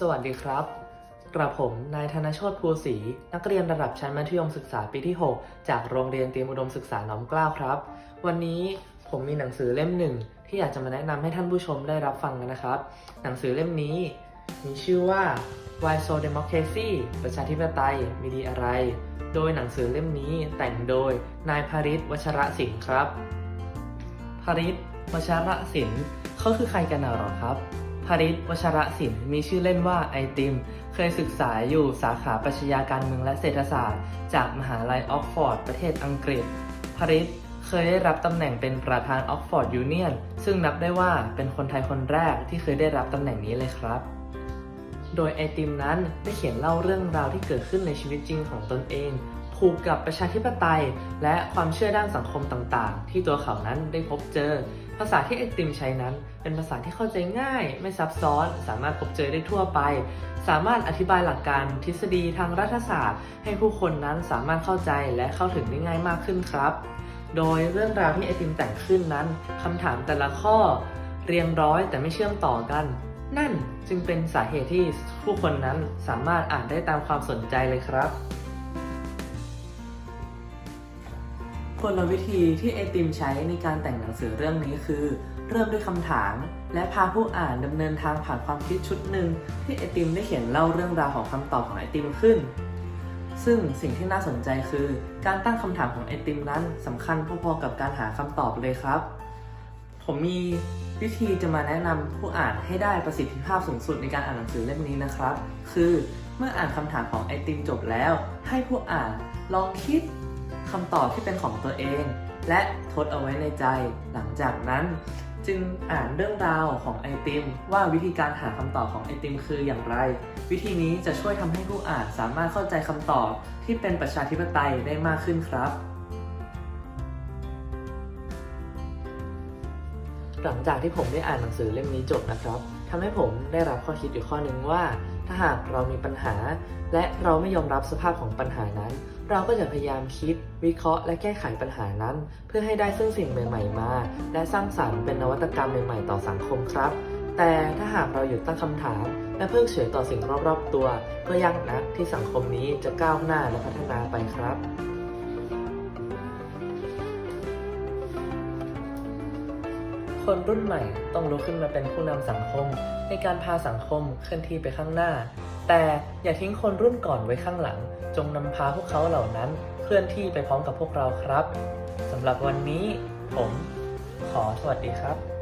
สวัสดีครับ กระผม นายธนโชตภูศรี นักเรียนระดับชั้นมัธยมศึกษาปีที่ 6 จากโรงเรียนเตรียมอุดมศึกษาหน้อมเกล้าครับ วันนี้ผมมีหนังสือเล่มหนึ่งที่อยากจะมาแนะนำให้ท่านผู้ชมได้รับฟังกันนะครับ หนังสือเล่มนี้ มีชื่อว่า Why So Democracy ประชาธิปไตยมีดีอะไร โดยหนังสือเล่มนี้แต่งโดยนายพาริศวัชระสินครับพาริศวัชระศิลป์เขาคือใครกันหรอครับ พริศวชระศิลป์มีชื่อเล่นว่าไอติม เคยศึกษาอยู่สาขาปรัชญาการเมืองและเศรษฐศาสตร์ จากมหาลัยออกฟอร์ด ประเทศอังกฤษ พริศเคยได้รับตำแหน่งเป็นประธานออกฟอร์ดยูเนียน ซึ่งนับได้ว่าเป็นคนไทยคนแรกที่เคยได้รับตำแหน่งนี้เลยครับ โดยไอติมนั้นได้เขียนเล่าเรื่องราวที่เกิดขึ้นในชีวิตจริงของตนเอง ผูกกับประชาธิปไตย และความเชื่อด้านสังคมต่างๆ ที่ตัวเขานั้นได้พบเจอ ภาษาที่ไอติมใช้นั้น เป็นภาษาที่เข้าใจง่าย ไม่ซับซ้อน สามารถพบเจอได้ทั่วไป สามารถอธิบายหลักการทฤษฎีทางรัฐศาสตร์ ให้ผู้คนนั้นสามารถเข้าใจและเข้าถึงได้ง่ายมากขึ้นครับ โดยเรื่องราวที่ไอติมแต่งขึ้นนั้นคำถามแต่ละข้อ เรียงร้อยแต่ไม่เชื่อมต่อกันนั่นจึงเป็นสาเหตุที่ผู้คนนั้นสามารถอ่านได้ตามความสนใจเลยครับ กลวิธีที่ไอติมใช้ในการแต่งหนังสือเรื่องนี้คือ เริ่มด้วยคำถาม และพาผู้อ่านดำเนินทางผ่านความคิดชุดหนึ่งที่ไอติมได้เขียนเล่าเรื่องราวของคำตอบของไอติมขึ้น ซึ่งสิ่งที่น่าสนใจคือ การตั้งคำถามของไอติมนั้นสำคัญพอๆกับการหาคำตอบเลยครับ ผมมีวิธีจะมาแนะนำผู้อ่านให้ได้ประสิทธิภาพสูงสุดในการอ่านหนังสือเล่มนี้นะครับ คือเมื่ออ่านคำถามของไอติมจบแล้ว ให้ผู้อ่านลองคิด คำตอบที่เป็นของตัวเอง และทดเอาไว้ในใจ หลังจากนั้นจึงอ่านเรื่องราวของไอติม ว่าวิธีการหาคำตอบของไอติมคืออย่างไร วิธีนี้จะช่วยทำให้ผู้อ่านสามารถเข้าใจคำตอบที่เป็นประชาธิปไตยได้มากขึ้นครับ หลังจากที่ผมได้อ่านหนังสือเล่มนี้จบนะครับทำให้ผมได้รับข้อคิดอยู่ข้อหนึ่งว่า ถ้าหากเรามีปัญหา และเราไม่ยอมรับสภาพของปัญหานั้น เราก็จะพยายามคิด วิเคราะห์ และแก้ไขปัญหานั้น เพื่อให้ได้ซึ่งสิ่งใหม่ ๆ มา และสร้างสรรค์เป็นนวัตกรรมใหม่ๆ ต่อสังคมครับ แต่ถ้าหากเราหยุดตั้งคำถาม และเพิกเฉยต่อสิ่งรอบๆตัว ก็ยากนักที่สังคมนี้จะก้าวหน้าและพัฒนาไปครับ คนรุ่นใหม่ต้องลุกขึ้นมาเป็นผู้นำสังคม ในการพาสังคมเคลื่อนที่ไปข้างหน้า แต่อย่าทิ้งคนรุ่นก่อนไว้ข้างหลัง จงนำพาพวกเขาเหล่านั้นเคลื่อนที่ไปพร้อมกับพวกเราครับสำหรับวันนี้ ผม ขอสวัสดีครับ